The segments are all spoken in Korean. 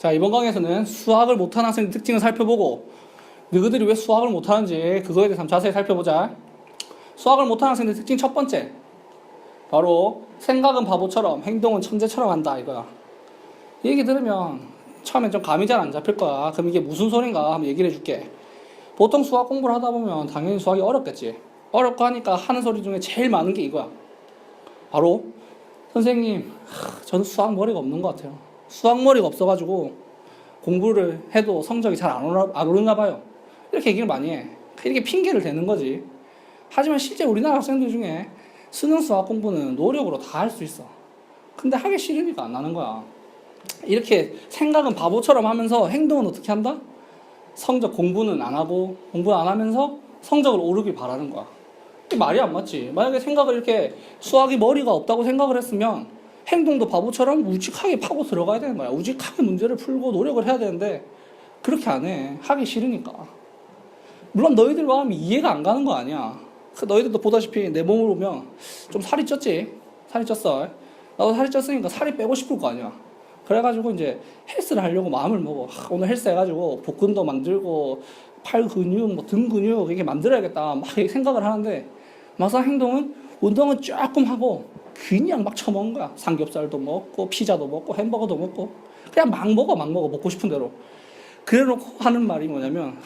자, 이번 강의에서는 수학을 못하는 학생의 특징을 살펴보고 너희들이 왜 수학을 못하는지 그거에 대해서 자세히 살펴보자. 수학을 못하는 학생의 특징 첫 번째. 바로 생각은 바보처럼 행동은 천재처럼 한다 이거야. 이 얘기 들으면 처음엔 좀 감이 잘 안 잡힐 거야. 그럼 이게 무슨 소린가 한번 얘기를 해줄게. 보통 수학 공부를 하다 보면 당연히 수학이 어렵겠지. 어렵고 하니까 하는 소리 중에 제일 많은 게 이거야. 바로 선생님, 하, 저는 수학 머리가 없는 것 같아요. 수학 머리가 없어가지고 공부를 해도 성적이 잘안 오르나, 봐요. 이렇게 얘기를 많이 해. 이렇게 핑계를 대는 거지. 하지만 실제 우리나라 학생들 중에 수능 수학 공부는 노력으로 다 할 수 있어. 근데 하기 싫으니까 안 하는 거야. 이렇게 생각은 바보처럼 하면서 행동은 어떻게 한다? 성적 공부는 안 하고 공부 안 하면서 성적을 오르길 바라는 거야. 말이 안 맞지. 만약에 생각을 이렇게 수학이 머리가 없다고 생각을 했으면 행동도 바보처럼 우직하게 파고 들어가야 되는 거야. 우직하게 문제를 풀고 노력을 해야 되는데 그렇게 안 해. 하기 싫으니까. 물론 너희들 마음이 이해가 안 가는 거 아니야. 그 너희들도 보다시피 내 몸을 보면 좀 살이 쪘지. 살이 쪘어. 나도 살이 쪘으니까 살이 빼고 싶을 거 아니야. 그래가지고 이제 헬스를 하려고 마음을 먹어. 하, 오늘 헬스 해가지고 복근도 만들고 팔 근육, 뭐 등 근육 이게 만들어야겠다. 막 이렇게 생각을 하는데 막상 행동은 운동은 조금 하고 그냥 막 처먹는 거야. 삼겹살도 먹고 피자도 먹고 햄버거도 먹고 그냥 막 먹어 막 먹어 먹고 싶은 대로. 그래놓고 하는 말이 뭐냐면 하,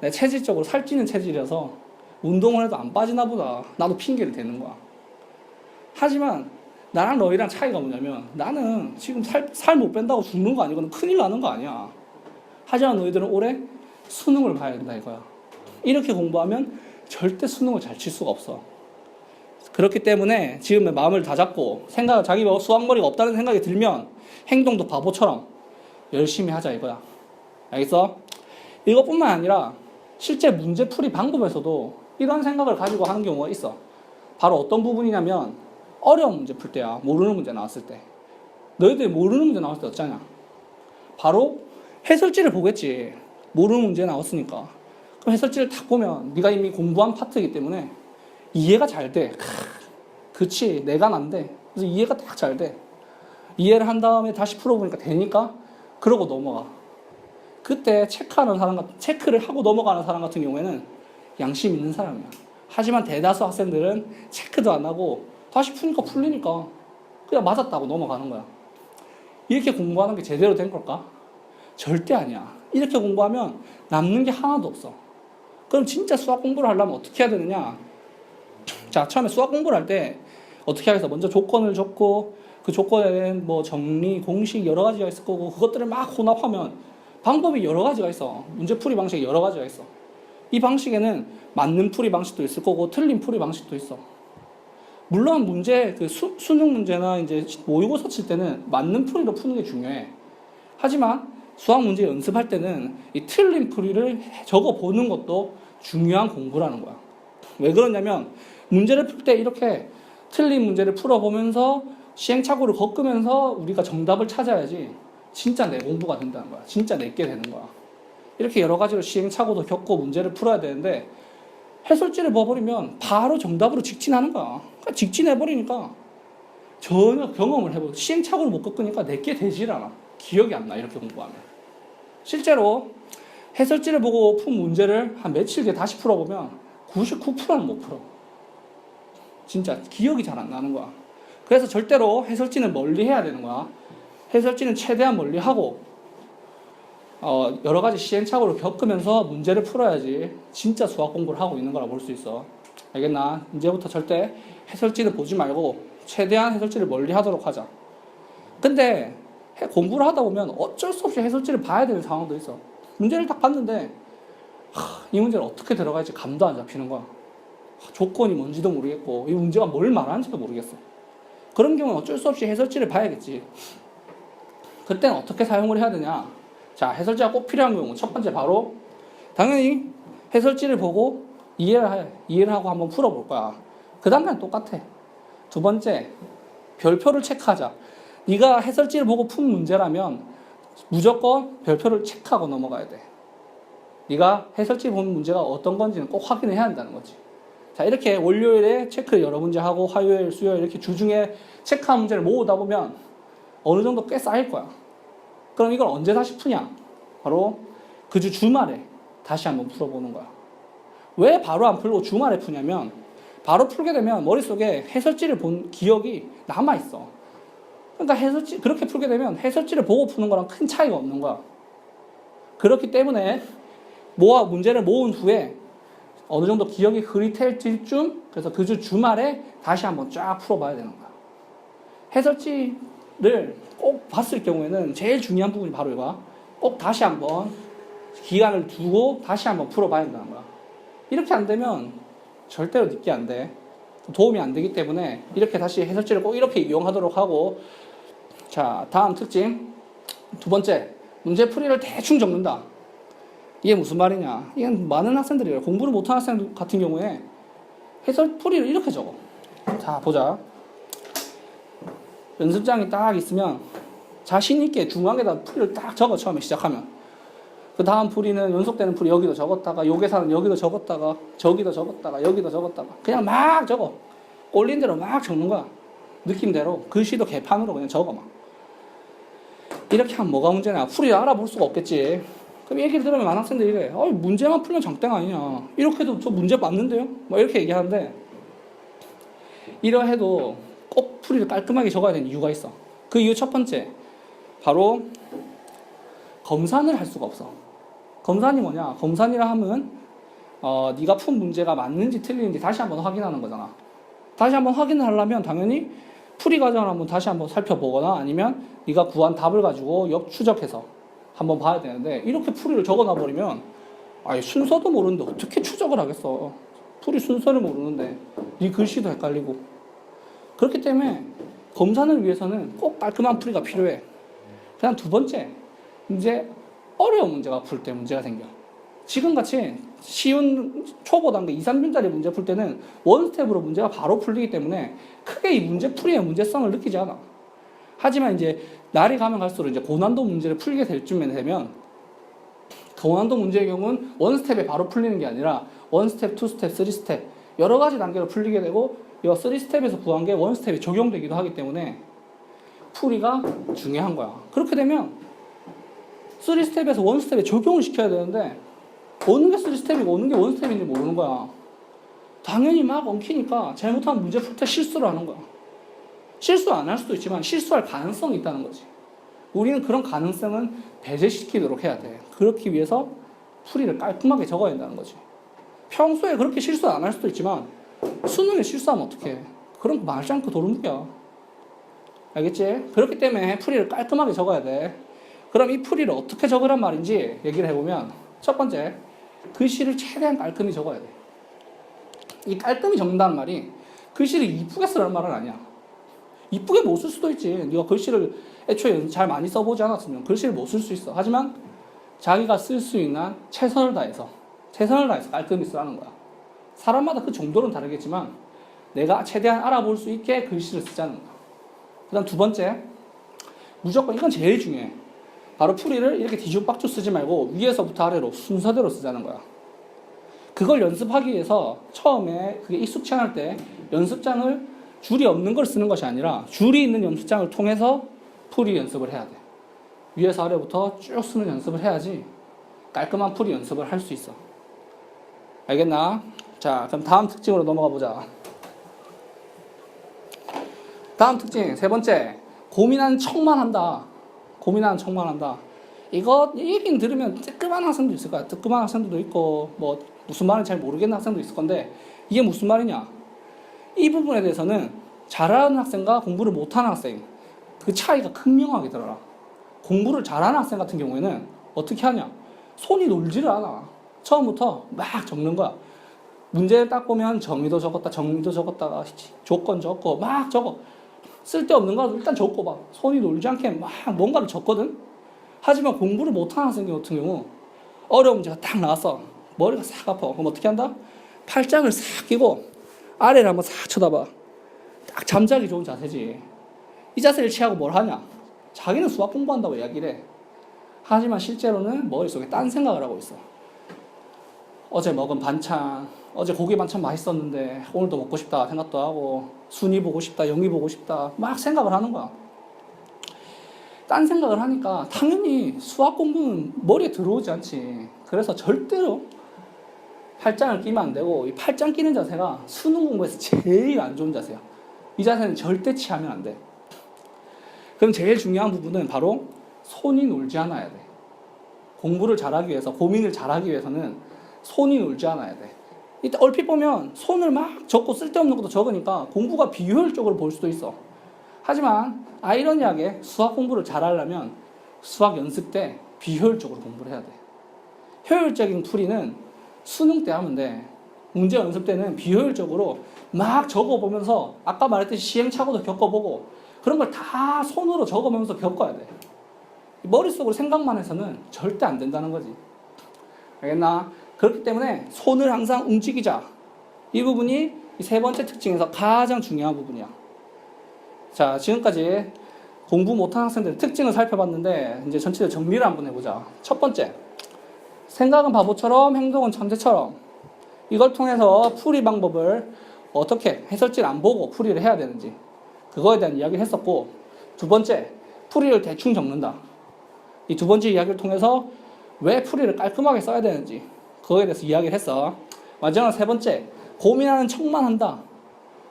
내 체질적으로 살찌는 체질이라서 운동을 해도 안 빠지나 보다. 나도 핑계를 대는 거야. 하지만 나랑 너희랑 차이가 뭐냐면 나는 지금 살 살 못 뺀다고 죽는 거 아니고 큰일 나는 거 아니야. 하지만 너희들은 올해 수능을 봐야 된다 이거야. 이렇게 공부하면 절대 수능을 잘 칠 수가 없어. 그렇기 때문에 지금 내 마음을 다 잡고 생각 자기 수학머리가 없다는 생각이 들면 행동도 바보처럼 열심히 하자 이거야. 알겠어? 이것뿐만 아니라 실제 문제 풀이 방법에서도 이런 생각을 가지고 하는 경우가 있어. 바로 어떤 부분이냐면 어려운 문제 풀 때야. 모르는 문제 나왔을 때. 너희들이 모르는 문제 나왔을 때 어쩌냐? 바로 해설지를 보겠지. 모르는 문제 나왔으니까. 그럼 해설지를 딱 보면 네가 이미 공부한 파트이기 때문에 이해가 잘 돼. 크, 그치, 내가 난데. 그래서 이해가 딱 잘 돼. 이해를 한 다음에 다시 풀어보니까 되니까 그러고 넘어가. 그때 체크하는 사람 같 체크를 하고 넘어가는 사람 같은 경우에는 양심 있는 사람이야. 하지만 대다수 학생들은 체크도 안 하고 다시 푸니까 풀리니까 그냥 맞았다고 넘어가는 거야. 이렇게 공부하는 게 제대로 된 걸까? 절대 아니야. 이렇게 공부하면 남는 게 하나도 없어. 그럼 진짜 수학 공부를 하려면 어떻게 해야 되느냐? 자, 처음에 수학 공부를 할 때 어떻게 하겠어? 먼저 조건을 적고 그 조건에는 뭐 정리, 공식 여러 가지가 있을 거고 그것들을 막 혼합하면 방법이 여러 가지가 있어. 문제 풀이 방식이 여러 가지가 있어. 이 방식에는 맞는 풀이 방식도 있을 거고 틀린 풀이 방식도 있어. 물론 문제 그 수, 수능 문제나 이제 모의고사 칠 때는 맞는 풀이로 푸는 게 중요해. 하지만 수학 문제 연습할 때는 이 틀린 풀이를 적어 보는 것도 중요한 공부라는 거야. 왜 그러냐면 문제를 풀 때 이렇게 틀린 문제를 풀어보면서 시행착오를 겪으면서 우리가 정답을 찾아야지 진짜 내 공부가 된다는 거야. 진짜 내게 되는 거야. 이렇게 여러 가지로 시행착오도 겪고 문제를 풀어야 되는데 해설지를 봐버리면 바로 정답으로 직진하는 거야. 그러니까 직진해버리니까 전혀 경험을 해보고 시행착오를 못 겪으니까 내게 되질 않아. 기억이 안 나, 이렇게 공부하면. 실제로 해설지를 보고 푼 문제를 한 며칠 뒤에 다시 풀어보면 99%는 못 풀어. 진짜 기억이 잘 안 나는 거야. 그래서 절대로 해설지는 멀리 해야 되는 거야. 해설지는 최대한 멀리 하고 어, 여러 가지 시행착오를 겪으면서 문제를 풀어야지 진짜 수학 공부를 하고 있는 거라 볼 수 있어. 알겠나? 이제부터 절대 해설지를 보지 말고 최대한 해설지를 멀리 하도록 하자. 근데 해- 공부를 하다 보면 어쩔 수 없이 해설지를 봐야 되는 상황도 있어. 문제를 딱 봤는데 하, 이 문제를 어떻게 들어갈지 감도 안 잡히는 거야. 하, 조건이 뭔지도 모르겠고 이 문제가 뭘 말하는지도 모르겠어. 그런 경우는 어쩔 수 없이 해설지를 봐야겠지. 그때는 어떻게 사용을 해야 되냐? 자, 해설지가 꼭 필요한 경우 첫 번째 바로 당연히 해설지를 보고 이해를 해. 이해를 하고 한번 풀어볼 거야. 그 다음엔 똑같아. 두 번째 별표를 체크하자. 네가 해설지를 보고 푼 문제라면 무조건 별표를 체크하고 넘어가야 돼. 네가 해설지 본 문제가 어떤 건지는 꼭 확인을 해야 한다는 거지. 자, 이렇게 월요일에 체크 여러 문제 하고 화요일, 수요일 이렇게 주중에 체크한 문제를 모으다 보면 어느 정도 꽤 쌓일 거야. 그럼 이걸 언제 다시 푸냐? 바로 그 주 주말에 다시 한번 풀어보는 거야. 왜 바로 안 풀고 주말에 푸냐면 바로 풀게 되면 머릿속에 해설지를 본 기억이 남아있어. 그러니까 해설지, 그렇게 풀게 되면 해설지를 보고 푸는 거랑 큰 차이가 없는 거야. 그렇기 때문에 모아, 문제를 모은 후에 어느 정도 기억이 흐릿해질 쯤, 그래서 그 주 주말에 다시 한번 쫙 풀어봐야 되는 거야. 해설지를 꼭 봤을 경우에는 제일 중요한 부분이 바로 이거야. 꼭 다시 한번 기간을 두고 다시 한번 풀어봐야 된다는 거야. 이렇게 안 되면 절대로 늦게 안 돼. 도움이 안 되기 때문에 이렇게 다시 해설지를 꼭 이렇게 이용하도록 하고 자 다음 특징 두 번째 문제 풀이를 대충 적는다. 이게 무슨 말이냐? 이건 많은 학생들이 공부를 못하는 학생 같은 경우에 해설 풀이를 이렇게 적어. 자 보자. 연습장이 딱 있으면 자신 있게 중앙에다 풀이를 딱 적어 처음에 시작하면. 그 다음 풀이는 연속되는 풀이 여기도 적었다가 요 계산은 여기도 적었다가 저기도 적었다가 여기도 적었다가 그냥 막 적어 꼴린 대로 막 적는 거야 느낌대로 글씨도 개판으로 그냥 적어 막 이렇게 하면 뭐가 문제냐 풀이 알아볼 수가 없겠지 그럼 얘기를 들으면 많은 학생들이 이래 어 문제만 풀면 장땡 아니냐 이렇게 해도 저 문제 맞는데요? 뭐 이렇게 얘기하는데 이러해도 꼭 풀이를 깔끔하게 적어야 되는 이유가 있어 그 이유 첫 번째 바로 검산을 할 수가 없어. 검산이 뭐냐? 검산이라 하면 어, 네가 푼 문제가 맞는지 틀리는지 다시 한번 확인하는 거잖아. 다시 한번 확인을 하려면 당연히 풀이 과정을 한번 다시 한번 살펴보거나 아니면 네가 구한 답을 가지고 역추적해서 한번 봐야 되는데 이렇게 풀이를 적어놔 버리면 아예 순서도 모르는데 어떻게 추적을 하겠어? 풀이 순서를 모르는데 네 글씨도 헷갈리고 그렇기 때문에 검산을 위해서는 꼭 깔끔한 풀이가 필요해. 그다음 두 번째 이제 어려운 문제가 풀 때 문제가 생겨. 지금같이 쉬운 초보 단계 2, 3분짜리 문제 풀 때는 원스텝으로 문제가 바로 풀리기 때문에 크게 이 문제 풀이의 문제성을 느끼지 않아. 하지만 이제 날이 가면 갈수록 이제 고난도 문제를 풀게 될 쯤에 되면 고난도 문제의 경우는 원 스텝에 바로 풀리는 게 아니라 원 스텝, 투 스텝, 쓰리 스텝 여러 가지 단계로 풀리게 되고 이 쓰리 스텝에서 구한 게 원 스텝에 적용되기도 하기 때문에 풀이가 중요한 거야. 그렇게 되면 3스텝에서 1스텝에 적용을 시켜야 되는데 어느 게 3스텝이고 어느 게 1스텝인지 모르는 거야. 당연히 막 엉키니까 잘못하면 문제 풀 때 실수를 하는 거야. 실수 안 할 수도 있지만 실수할 가능성이 있다는 거지. 우리는 그런 가능성은 배제시키도록 해야 돼. 그렇기 위해서 풀이를 깔끔하게 적어야 된다는 거지. 평소에 그렇게 실수 안 할 수도 있지만 수능에 실수하면 어떡해. 그런 거 말지 않고 도루묵이야. 알겠지? 그렇기 때문에 풀이를 깔끔하게 적어야 돼. 그럼 이 풀이를 어떻게 적으란 말인지 얘기를 해보면 첫 번째 글씨를 최대한 깔끔히 적어야 돼. 이 깔끔히 적는다는 말이 글씨를 이쁘게 쓰라는 말은 아니야. 이쁘게 못 쓸 수도 있지. 네가 글씨를 애초에 잘 많이 써보지 않았으면 글씨를 못 쓸 수 있어. 하지만 자기가 쓸 수 있는 최선을 다해서 최선을 다해서 깔끔히 쓰라는 거야. 사람마다 그 정도는 다르겠지만 내가 최대한 알아볼 수 있게 글씨를 쓰자는 거야. 그다음 두 번째 무조건 이건 제일 중요해. 바로 풀이를 이렇게 뒤죽박죽 쓰지 말고 위에서부터 아래로 순서대로 쓰자는 거야. 그걸 연습하기 위해서 처음에 그게 익숙치 않을 때 연습장을 줄이 없는 걸 쓰는 것이 아니라 줄이 있는 연습장을 통해서 풀이 연습을 해야 돼. 위에서 아래부터 쭉 쓰는 연습을 해야지 깔끔한 풀이 연습을 할 수 있어. 알겠나? 자, 그럼 다음 특징으로 넘어가 보자. 다음 특징 세 번째 고민하는 척만 한다. 고민하는 척만 한다. 이거 얘기는 들으면 뜨끔한 학생도 있을 거야. 뜨끔한 학생들도 있고 뭐 무슨 말인지 잘 모르겠는 학생도 있을 건데 이게 무슨 말이냐? 이 부분에 대해서는 잘하는 학생과 공부를 못하는 학생 그 차이가 극명하게 드러나. 공부를 잘하는 학생 같은 경우에는 어떻게 하냐? 손이 놀지를 않아. 처음부터 막 적는 거야. 문제를 딱 보면 정의도 적었다, 정의도 적었다가 조건 적고 막 적어. 쓸데없는 거 일단 적고 봐. 손이 놀지 않게 막 뭔가를 적거든. 하지만 공부를 못하는 학생 같은 경우 어려운 문제가 딱 나왔어. 머리가 싹 아파. 그럼 어떻게 한다? 팔짱을 싹 끼고 아래를 한번 싹 쳐다봐. 딱 잠자기 좋은 자세지. 이 자세를 취하고 뭘 하냐? 자기는 수학 공부한다고 이야기를 해. 하지만 실제로는 머릿속에 딴 생각을 하고 있어. 어제 먹은 반찬, 어제 고기 반찬 맛있었는데 오늘도 먹고 싶다 생각도 하고 순위 보고 싶다, 영위 보고 싶다 막 생각을 하는 거야. 딴 생각을 하니까 당연히 수학 공부는 머리에 들어오지 않지. 그래서 절대로 팔짱을 끼면 안 되고 이 팔짱 끼는 자세가 수능 공부에서 제일 안 좋은 자세야. 이 자세는 절대 취하면 안 돼. 그럼 제일 중요한 부분은 바로 손이 놀지 않아야 돼. 공부를 잘하기 위해서 고민을 잘하기 위해서는 손이 놀지 않아야 돼. 이때 얼핏 보면 손을 막 적고 쓸데없는 것도 적으니까 공부가 비효율적으로 볼 수도 있어. 하지만 아이러니하게 수학 공부를 잘하려면 수학 연습 때 비효율적으로 공부를 해야 돼. 효율적인 풀이는 수능 때 하면 돼. 문제 연습 때는 비효율적으로 막 적어보면서 아까 말했듯이 시행착오도 겪어보고 그런 걸 다 손으로 적어보면서 겪어야 돼. 머릿속으로 생각만 해서는 절대 안 된다는 거지. 알겠나? 그렇기 때문에 손을 항상 움직이자. 이 부분이 이 세 번째 특징에서 가장 중요한 부분이야. 자, 지금까지 공부 못하는 학생들의 특징을 살펴봤는데 이제 전체적으로 정리를 한번 해보자. 첫 번째, 생각은 바보처럼 행동은 천재처럼 이걸 통해서 풀이 방법을 어떻게 해설지를 안 보고 풀이를 해야 되는지 그거에 대한 이야기를 했었고 두 번째, 풀이를 대충 적는다. 이 두 번째 이야기를 통해서 왜 풀이를 깔끔하게 써야 되는지 그거에 대해서 이야기를 했어. 마지막으로 세 번째, 고민하는 척만 한다.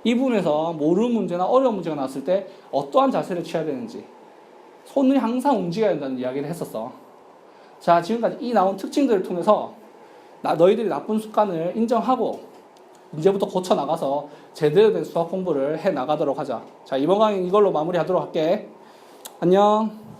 이 부분에서 모르는 문제나 어려운 문제가 나왔을 때 어떠한 자세를 취해야 되는지 손을 항상 움직여야 된다는 이야기를 했었어. 자, 지금까지 이 나온 특징들을 통해서 나, 너희들이 나쁜 습관을 인정하고 이제부터 고쳐 나가서 제대로 된 수학 공부를 해 나가도록 하자. 자, 이번 강의 이걸로 마무리하도록 할게. 안녕.